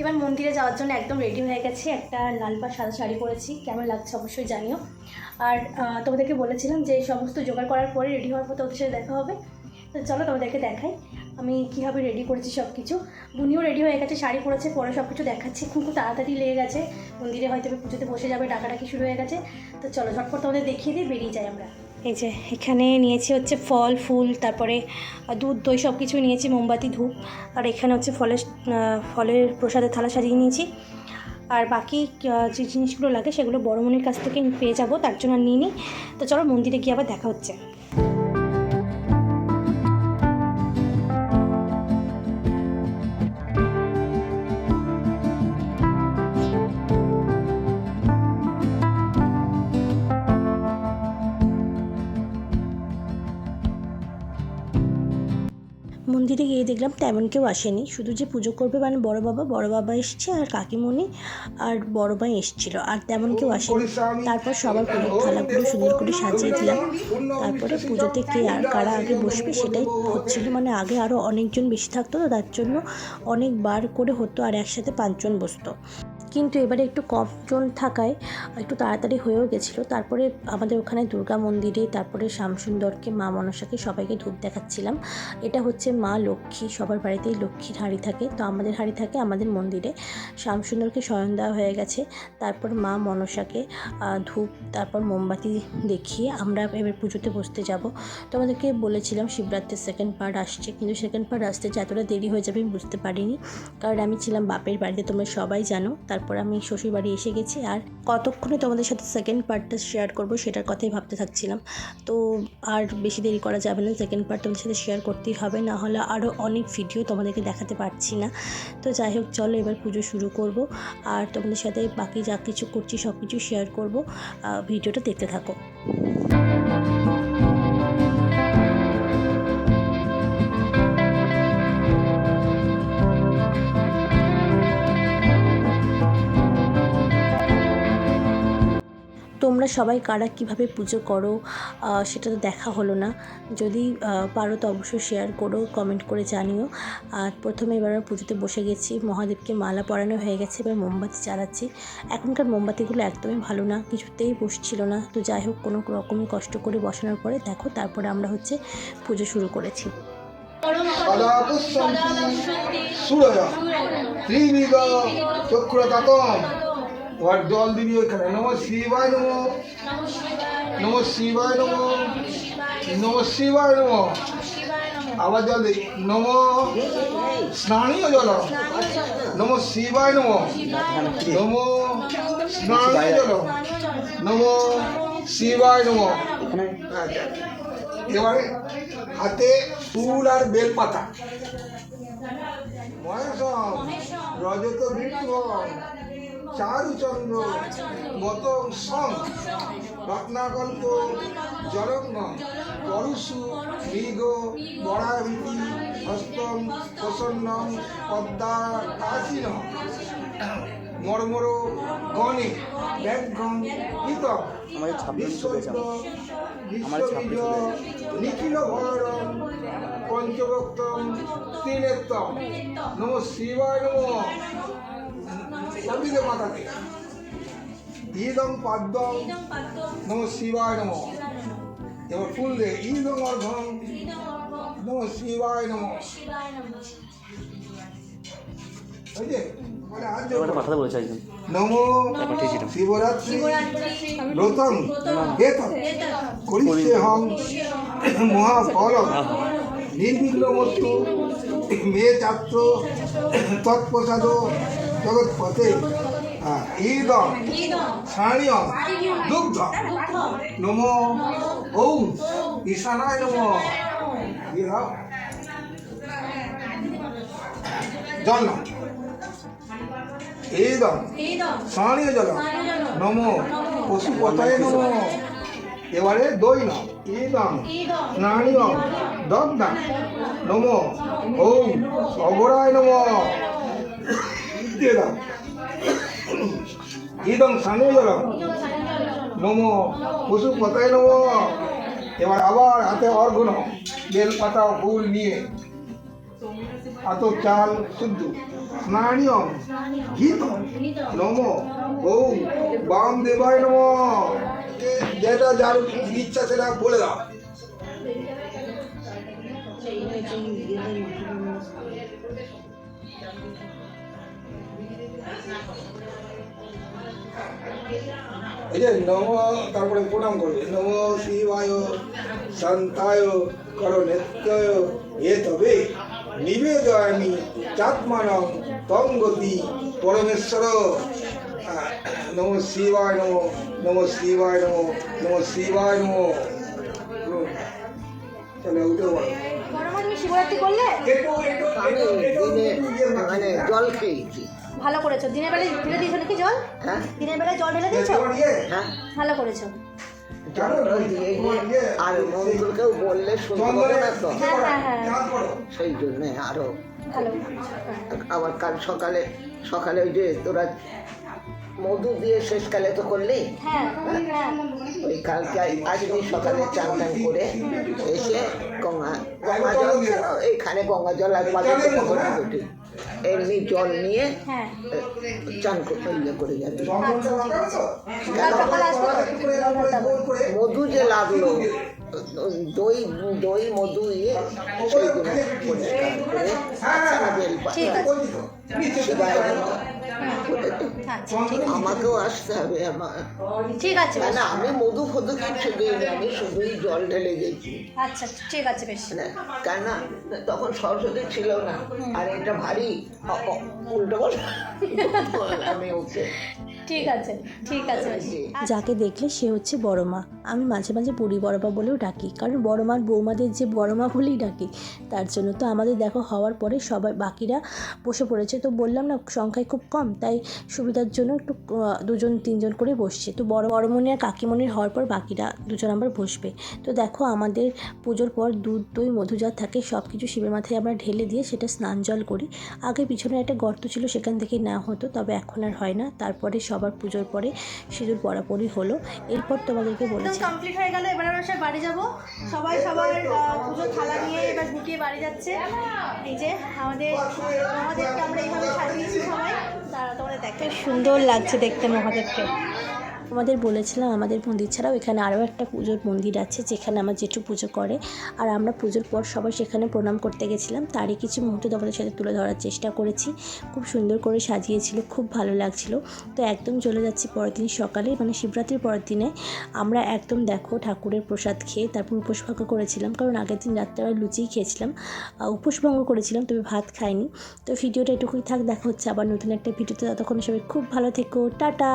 এবার মন্দিরে যাওয়ার জন্য একদম রেডি হয়ে গেছে। একটা লাল পাড় সাদা শাড়ি পরেছি। কেমন লাগছে অবশ্যই জানিও। আর তোমাদেরকে বলেছিলাম যে সমস্ত জোগাড় করার পরে রেডি হওয়ার পর তোমাদের সাথে দেখা হবে। তো চলো তোমাদেরকে দেখাই। আমি কীভাবে রেডি করেছি সব কিছু বুনিও রেডি হয়ে গেছে, শাড়ি পরেছে, পরে সব কিছু দেখাচ্ছি। খুব খুব তাড়াতাড়ি লেগে গেছে। মন্দিরে হয়তো পুজোতে বসে যাবে, ডাকাডাকি শুরু হয়ে গেছে। তো চলো ঝটপট তোমাদের দেখিয়ে দিয়ে বেরিয়ে যাই আমরা। এই যে, এখানে নিয়েছি হচ্ছে ফল, ফুল, তারপরে দুধ, দই সব কিছু নিয়েছি, মোমবাতি, ধূপ। আর এখানে হচ্ছে ফলের ফলের প্রসাদের থালা সাজিয়ে নিয়েছি। আর বাকি যে জিনিসগুলো লাগে সেগুলো বড়মনির কাছ থেকে পেয়ে যাব, তার জন্য নিয়ে নিই তো চলো মন্দিরে গিয়ে আবার দেখা হচ্ছে। মন্দিরে গিয়ে দেখলাম, তেমন কেউ আসেনি। শুধু যে পুজো করবে মানে বড় বাবা বড় বাবা এসছে আর কাকিমণি আর বড় ভাই এসছিল। আর তেমন কেউ আসেনি। তারপর সবার পুজোর থালাগুলো সুন্দর করে সাজিয়ে দিলাম। তারপরে পুজোতে কে আর কারা আগে বসবে সেটাই হচ্ছিল। মানে আগে আরও অনেকজন বেশি থাকতো তো, তার জন্য অনেকবার করে হতো আর একসাথে পাঁচজন বসতো। কিন্তু এবারে একটু কম জন থাকায় একটু তাড়াতাড়ি হয়েও গেছিল। তারপরে আমাদের ওখানে দুর্গা মন্দিরে, তারপরে শ্যামসুন্দরকে, মা মনসাকে সবাইকে ধূপ দেখাচ্ছিলাম। এটা হচ্ছে মা লক্ষ্মী, সবার বাড়িতেই লক্ষ্মীর হাঁড়ি থাকে। তো আমাদের হাঁড়ি থাকে আমাদের মন্দিরে। শ্যামসুন্দরকে শয়ন দেওয়া হয়ে গেছে। তারপর মা মনসাকে ধূপ, তারপর মোমবাতি দেখিয়ে আমরা এবার পুজোতে বসতে যাব। তোমাদেরকে বলেছিলাম শিবরাত্রির সেকেন্ড পার্ট আসছে, কিন্তু সেকেন্ড পার্ট আসতে যে এতটা দেরি হয়ে যাবে আমি বুঝতে পারিনি। কারণ আমি ছিলাম বাপের বাড়িতে, তোমরা সবাই জানো। তারপর আমি শ্বশুর বাড়ি এসে গেছি। আর কতক্ষণে তোমাদের সাথে সেকেন্ড পার্টটা শেয়ার করব সেটার কথাই ভাবতে থাকছিলাম। তো আর বেশি দেরি করা যাবে না সেকেন্ড পার্ট তোমাদের সাথে শেয়ার করতেই হবে। না হলে আরও অনেক ভিডিও তোমাদেরকে দেখাতে পারছি না। তো যাই হোক, চলো এবার পুজো শুরু করব। আর তোমাদের সাথে বাকি যা কিছু করছি সব কিছু শেয়ার করব ভিডিওটা দেখতে থাকো। তোমরা সবাই কারা কীভাবে পুজো করো সেটা তো দেখা হলো না যদি পারো তো অবশ্যই শেয়ার করো কমেন্ট করে জানিও আর প্রথমে এবার পুজোতে বসে গেছি মহাদেবকে মালা পরানো হয়ে গেছে এবার মোমবাতি চালাচ্ছি এখনকার মোমবাতিগুলো একদমই ভালো না কিছুতেই বসছিল না তো যাই হোক কোনো রকমই কষ্ট করে বসানোর পরে দেখো তারপরে আমরা হচ্ছে পুজো শুরু করেছি ত্রিবিদ চক্রতাতম এবার জল দিবি ওইখানে। নম শিবায় নম। নম শিবায় নম। নম শিবায় নম। আবার জল দিই। নম। স্নানীয় জল। নম শিবায় নম। নম স্নানীয় জল। নম শিবায় নম। এবারে হাতে ফুল আর বেল পাতা মহেশম রজত বীরভন চারুচন্দ্র গত সং। রত্নাকল্প জরঙ্গ পরশু মৃগ বরাভীতি হস্তম প্রসন্নম পদ্মা কাশিন মর্মর গণে ব্যাঘ্রম চলে যাবে নিখিল ভয়রম পঞ্চভক্তম ত্রিনেত্তম। নম শিবায় নম। সবদিকে মাথাতে ইদং নম শিবায় নম এবার ফুল দে ইদং নম শিবায় নম বলেছে একজন। শিবরাত্রি হেতং করিষ্যে হং মহাফলম নির্বিঘ্নমস্তু মে ছাত্র তৎপ্রসাদ জগৎপতে ঈদম সাণিয়ম দুগ্ধ নম ওম, ঈশানায় নম। নাও ঈদম। স্নানীয় জল নম। পশুপতায় নম। এবারে দই নাও ইদম স্নানীয় দগ্ধা। নম। ওম। অগরায় নম। দিয়ে দাও ইদম স্নানীয় জল নম পশুপতায় নম। এবার আবার হাতে অর্ঘ নাও। বেল পাতা ফুল নিয়ে। এত চাল শুদ্ধ। স্নানীয়ম। গীত নম। ওম বাম দেবায় নম। যেটা যার ইচ্ছা সেটা বলে দাও। এই যে নম তারপরে প্রণাম করবে। নম শিবায় শান্তায় করো নেত্রয় এ তবে নিবেদয়ামি চাত্মানম তম গতি পরমেশ্বর। নম শিবায় নম নম শিবায় নম নম শিবায় নম। চলে উঠে বলো। শিবরাত্রি করলে? মানে জল খেয়েছি। ভালো করেছ। দিনের বেলায় ঢেলে দিয়েছ নাকি জল? হ্যাঁ? দিনের বেলায় জল ঢেলে দিয়েছ? হ্যাঁ। ভালো করেছ। আর মঙ্গলকেও বললে শুনতে না তো। হ্যাঁ হ্যাঁ হ্যাঁ। সেই জন্যে আরও। আবার কাল সকালে সকালে ওই যে তোরা মধু দিয়ে শেষকালে তো করলি? ওই কালকে আজকে সকালে চান টান করে এসে গঙ্গা গঙ্গা জল এইখানে গঙ্গা জল আর পাবে এমনি জল নিয়ে হ্যাঁ। চান করতে ইয়ে করে যাবে মধু যে লাগল দই দই মধু ইয়ে সেইগুলো পরিষ্কার করে আচ্ছা শিবায়। আমাকেও আসতে হবে আমার। ঠিক আছে না আমি মধু ফধু কিছু দিইনি আমি শুধুই জল ঢেলে গেছি। আচ্ছা ঠিক আছে বেশ। না, কেন না তখন সরস্বতী ছিল না। আর এটা ভারী উল্টো বল আমি ওকে ঠিক আছে ঠিক আছে। যাকে দেখলে সে হচ্ছে বড় মা। আমি মাঝে মাঝে বুড়ি বড় মা বলেও ডাকি কারণ বড় মার বৌমাদের যে বড় মা বলেই ডাকি তার জন্য তো আমাদের দেখো হওয়ার পরে সবাই বাকিরা বসে পড়েছে। তো বললাম না সংখ্যায় খুব কম তাই সুবিধার জন্য একটু দুজন তিনজন করে বসছে। তো বড় বড়মণি আর কাকিমণির হওয়ার পর বাকিরা দুজন আবার বসবে। তো দেখো আমাদের পুজোর পর দুধ দই মধু যা থাকে সব কিছু শিবের মাথায় আমরা ঢেলে দিয়ে সেটা স্নান জল করি। আগে পিছনে একটা গর্ত ছিল সেখান থেকে না হতো তবে এখন আর হয় না। তারপরে সবার পুজোর পরে সিঁদুর পরাপরি হলো। এরপর তোমাদেরকে বলেছি কমপ্লিট হয়ে গেল এবার আমরা সবাই বাড়ি যাব। সবাই সবার পুজোর থালা নিয়ে এবার গুটিয়ে বাড়ি যাচ্ছে। এই যে আমাদের মহাদেবকে আমরা এইভাবে সাজিয়েছি সবাই। তারা তোমাদের দেখতে সুন্দর লাগছে দেখতে মহাদেবকে। তোমাদের বলেছিলাম আমাদের মন্দির ছাড়াও এখানে আরও একটা পুজোর মন্দির আছে যেখানে আমার জেঠু পুজো করে। আর আমরা পুজোর পর সবাই সেখানে প্রণাম করতে গেছিলাম। তারই কিছু মুহূর্ত তোমাদের সাথে তুলে ধরার চেষ্টা করেছি। খুব সুন্দর করে সাজিয়েছিল খুব ভালো লাগছিল। তো একদম চলে যাচ্ছি পরের দিন সকালে মানে শিবরাত্রির পরের দিনে। আমরা একদম দেখো ঠাকুরের প্রসাদ খেয়ে তারপর উপোস ভঙ্গ করেছিলাম। কারণ আগের দিন রাত্রে আমরা লুচিই খেয়েছিলাম। আহ, উপোস ভঙ্গ করেছিলাম তবে ভাত খাইনি। তো ভিডিওটা এটুকুই থাক দেখা হচ্ছে আবার নতুন একটা ভিডিওতে। ততক্ষণ সবাই খুব ভালো থেকো টাটা!